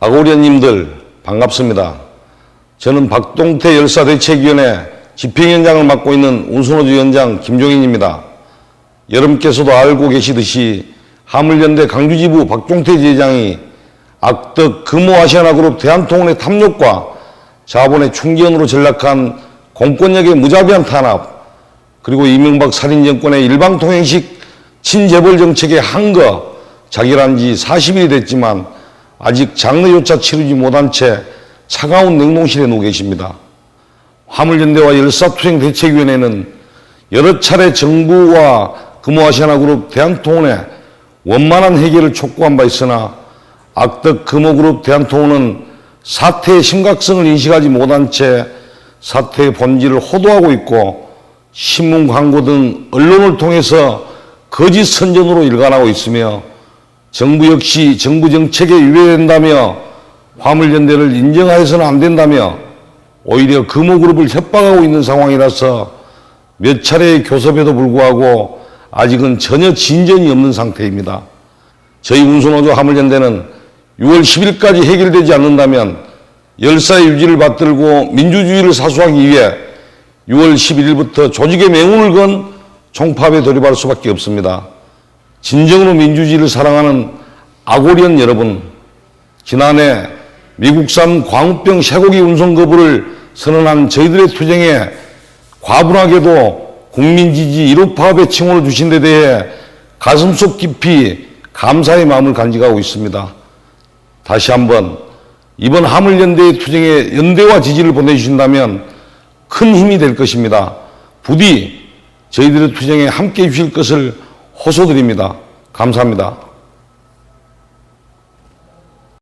아고리언님들 반갑습니다. 저는 박동태 열사대책위원회 집행위원장을 맡고 있는 운수노조 위원장 김종인입니다. 여러분께서도 알고 계시듯이 하물연대 강주지부 박종태 지회장이 악덕 금호아시아나 그룹 대한통운의 탐욕과 자본의 충견으로 전락한 공권력의 무자비한 탄압 그리고 이명박 살인정권의 일방통행식 친재벌 정책의 한거 자결한 지 40일이 됐지만 아직 장례조차 치르지 못한 채 차가운 냉동실에 누워 계십니다. 화물연대와 열사투쟁대책위원회는 여러 차례 정부와 금호아시아나그룹 대한통운의 원만한 해결을 촉구한 바 있으나 악덕 금호그룹 대한통운은 사태의 심각성을 인식하지 못한 채 사태의 본질을 호도하고 있고 신문 광고 등 언론을 통해서 거짓 선전으로 일관하고 있으며 정부 역시 정부 정책에 위배된다며 화물연대를 인정하여서는 안 된다며 오히려 금호그룹을 협박하고 있는 상황이라서 몇 차례의 교섭에도 불구하고 아직은 전혀 진전이 없는 상태입니다. 저희 운수노조 화물연대는 6월 10일까지 해결되지 않는다면 열사의 유지를 받들고 민주주의를 사수하기 위해 6월 11일부터 조직의 맹운을 건 총파업에 돌입할 수밖에 없습니다. 진정으로 민주주의를 사랑하는 아고리언 여러분, 지난해 미국산 광우병 쇠고기 운송 거부를 선언한 저희들의 투쟁에 과분하게도 국민 지지 1호 파업의 칭호를 주신 데 대해 가슴속 깊이 감사의 마음을 간직하고 있습니다. 다시 한번 이번 화물연대의 투쟁에 연대와 지지를 보내주신다면 큰 힘이 될 것입니다. 부디 저희들의 투쟁에 함께 해주실 것을 호소드립니다. 감사합니다.